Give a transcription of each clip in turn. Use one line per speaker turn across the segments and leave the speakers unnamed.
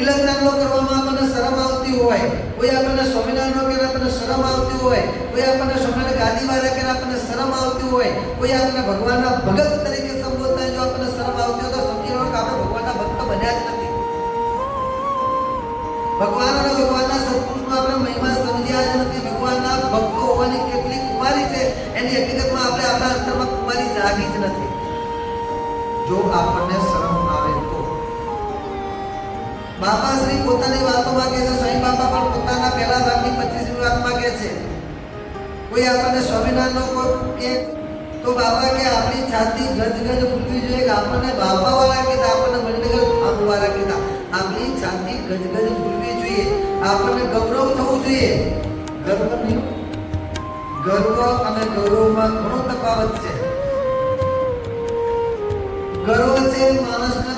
તિલક કરવામાં આપણને શરમ આવતી હોય, કોઈ આપણને સ્વામિનારાયણનો કે આપણને શરમ આવતી હોય, કોઈ આપણને સ્વામિનારાયણ ગાદીવાળા કે આપણને શરમ આવતી હોય, કોઈ આપણને ભગવાનના ભગત તરીકે સંબોધતા જો આપણને શરમ આવતી હોય તો સમજી લો કે આપણે ભગવાનના ભક્ત બન્યા જ નથી. ભગવાન અને ભગવાનના સત્પુરુષનો આપણે મહિમા સમજ્યા જ નથી. ભગવાનના ભક્તો હોવાની કેટલી કુમારી છે, એની હકીકતમાં આપણે આપણા અંતરમાં કુમારી જાગી જ નથી. જો આપણને શરમ આવે બાપા શ્રી પોતાની વાતોમાં કહે છે સ્વયં બાપા પણ પોતાના પહેલા ભાગની પચીસમી વાતમાં કહે છે. કોઈ આપણને સ્વામિનારાયણનો કે, તો બાપા કે આપણી છાતી ગજ ગજ ફૂટવી જોઈએ કે આપણને બાપા વાળા કીધા આપણને ધામ વાળા કીધા આપણી છાતી ગજ ગજ ફૂટવી જોઈએ. આપણને ગૌરવ થવું જોઈએ. ગર્વ નહીં ગર્વ અને ગૌરવમાં ઘણો તફાવત છે. ગર્વ છે માણસને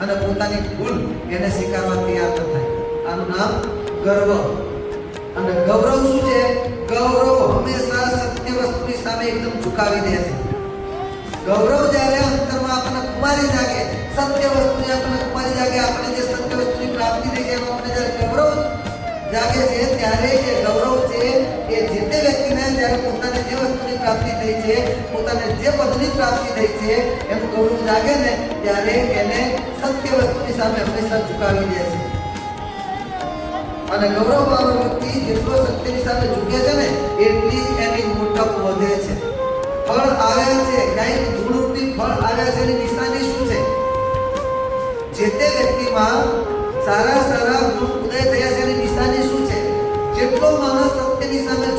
અને પોતાની ભૂલ એને સ્વીકારવા તૈયાર ન થાય. આનું નામ ગર્વ. અને ગૌરવ શું છે? ગૌરવ હંમેશા સત્ય વસ્તુની સામે એકદમ ઝુકાવી દે છે. ગૌરવ જ્યારે અંતરમાં આપણને કુમારી જાગે, સત્ય વસ્તુની આપણને કુમારી જાગે, આપણે જે સત્ય વસ્તુની પ્રાપ્તિ થઈ છે એમાં આપણે જ્યારે ગૌરવ જાગે છે, ત્યારે જે ગૌરવ છે પોતાને જે પદની પ્રાપ્તિ થઈ છે, એનું ગૌરવ જાગે ને, ત્યારે એને સત્ય વસ્તુની સામે હંમેશા ઝુકાવી દે છે. અને ગૌરવ વાળો વ્યક્તિ જેટલો સત્યની સામે ઝૂકે છે ને, એટલી એની મોટપ વધે છે. ફળ આવે છે, ક્યાંય ધૂળરૂપી ફળ આવે છે, એની નિશાની શું છે? જે તે વ્યક્તિમાં સારા સારા ગુણ ઉદય થયા છે, એની નિશાની શું છે? જેટલો માણસ સત્યની સામે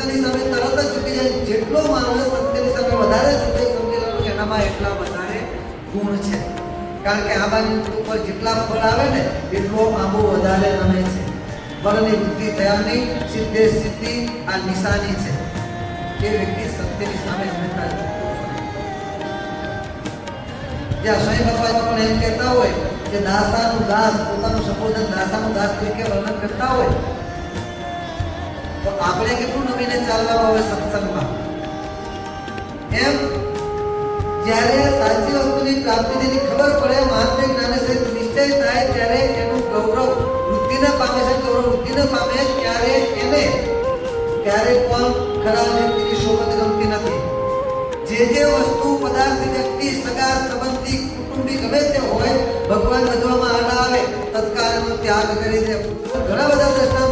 સત્યની સામે તરત જ ઝૂકી જાય. જેટલો માણસ સત્યની સામે વધારે ઝૂકે સમજેલો એનામાં એટલા વધારે ગુણ છે. કારણ કે આંબાની ઉપર જેટલા ફળ આવે ને, એટલો આંબો વધારે રમે છે. ફળની વૃદ્ધિ થયાની સિદ્ધે સિદ્ધિ આ નિશાની છે. એ વ્યક્તિ સત્યની સામે હંમેશા જ્યાં સ્વયં ભગવાન પણ એમ કહેતા હોય કે દાસાનું દાસ, પોતાનું સંબોધન દાસાનું દાસ તરીકે વર્ણન કરતા હોય તો આપણે કેટલું નમીને ચાલવાનું હવે સત્સંગમાં એમ જ્યારે સાચી વસ્તુની પ્રાપ્તિ તેની ખબર પડે મહાત્મ્ય જ્ઞાન સહિત નિશ્ચય થાય ત્યારે એનું ગૌરવ વૃદ્ધિને પામે છે ગૌરવ વૃદ્ધિને પામે ત્યારે એને ત્યારે પણ ખરા વ્યક્તિની શોભત ગમતી નથી જે જે વસ્તુ પદાર્થ વ્યક્તિ સગા સંબંધી કુટુંબી ગમે તે હોય ભગવાન વધવામાં આડા આવે તત્કાળ એનો ત્યાગ કરી દે ઘણા બધા દ્રષ્ટાંતો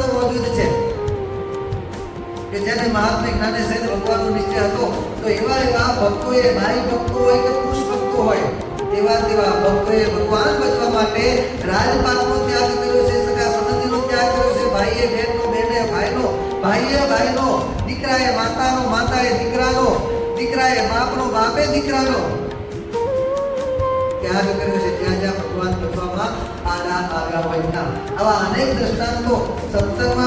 મહાત્મા જ્ઞાને સહિત ભગવાનનો નિશ્ચય હતો, તો એવા એવા ભક્તોએ નારી ભક્તો હોય કે પુરુષ ભક્તો હોય તેવા તેવા ભક્તોએ ભગવાન બચવા માટે રાજપાતનો ત્યાગ કર્યો છે, સગા સંબંધીનો ત્યાગ કર્યો છે, ભાઈએ બહેનનો બહેને ભાઈનો, ભાઈએ ભાઈનો, દીકરાએ માતાનો, માતાએ દીકરાનો, દીકરાએ બાપનો, બાપે દીકરાનો. ત્યાગ કર્યો છે જ્યાં જ્યાં ભગવાન બચવામાં આડા આગા હોય ત્યાં. આવા અનેક દ્રષ્ટાંતો સત્સંગમાં પણ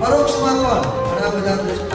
પરોક્ષમાં પણ ઘણા બધા